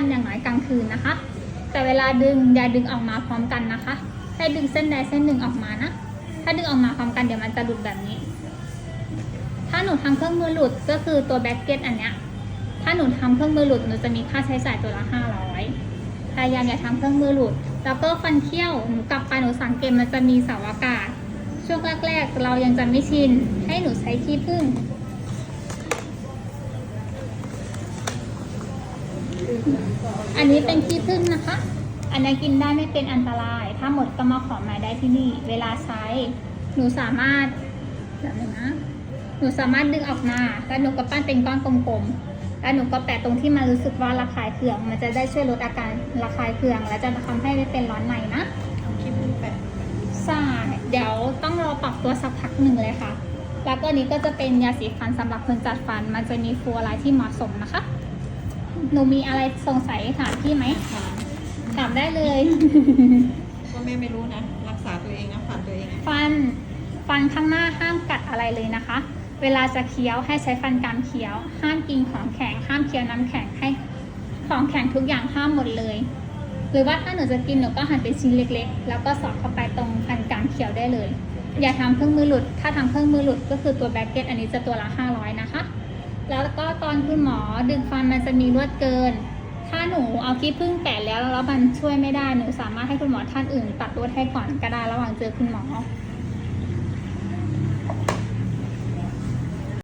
นอย่างน้อยกลางคืนนะคะ แต่เวลาดึงอย่าดึงออกมาพร้อมกันนะคะให้ดึงเส้นใดเส้นหนึ่งออกมานะ ถ้าดึงออกมาพร้อมกันเดี๋ยวมันจะหลุดแบบนี้ ถ้าหนูทำเครื่องมือหลุดก็คือตัวแบ็กเก็ตอันเนี้ย ถ้าหนูทำเครื่องมือหลุดหนูจะมีค่าใช้จ่ายตัวละห้าร้อยพยายามอย่าทำเครื่องมือหลุด แล้วก็ฟันเคี้ยวหนูกลับไปหนูสังเกตมันจะมีเสาอากาศ ช่วงแรกๆเรายังจะไม่ชิน ให้หนูใช้ขี้ผึ้ง อันนี้เป็นขี้ผึ้งนะคะ อันนี้กินได้ไม่เป็นอันตราย ถ้าหมดก็มาขอมาได้ที่นี่ เวลาใช้ หนูสามารถเดี๋ยวหนึงนะ หนูสามารถดึงออกมา แล้วหนูก็ปั้นเป็นก้อนกลมๆ แล้วหนูก็แปะตรงที่มันรู้สึกว่าระคายเคือง มันจะได้ช่วยลดอาการระคายเคือง และจะทำให้ไม่เป็นร้อนในนะคลิปมือแปะใช่เดี๋ยวต้องรอปรับตัวสักพักหนึ่งเลยค่ะ แล้วก็นี้ก็จะเป็นยาสีฟันสำหรับคนจัดฟัน มันจะมีฟลูออไรด์ที่เหมาะสมนะคะ หนูมีอะไรสงสัยถามพี่ไหมถามถามได้เลยว่าแม่ไม่รู้นะ รักษาตัวเองนะฝันตัวเองอะฟัน ฟันข้างหน้าห้ามกัดอะไรเลยนะคะ เวลาจะเคี้ยวให้ใช้ฟันกรามเคี้ยว ห้ามกินของแข็ง ห้ามเคี้ยวน้ำแข็งให้ ของแข็งทุกอย่างห้ามหมดเลย หรือว่าถ้าหนูจะกินหนูก็หั่นเป็นชิ้นเล็ก ๆ แล้วก็สอดเข้าไปตรงฟันกรามเคี้ยวได้เลย อย่าทำเครื่องมือหลุด ถ้าทำเครื่องมือหลุดก็คือตัวแบ็กเก็ตอันนี้จะตัวละ500นะคะ แล้วก็ตอนคุณหมอดึงฟันมันจะมีรวดเกิน ถ้าหนูเอาขี้ผึ้งแปะแล้วแล้วมันช่วยไม่ได้หนูสามารถให้คุณหมอท่านอื่น ตัดรวดให้ก่อนก็ได้ระหว่างเจอคุณหมอ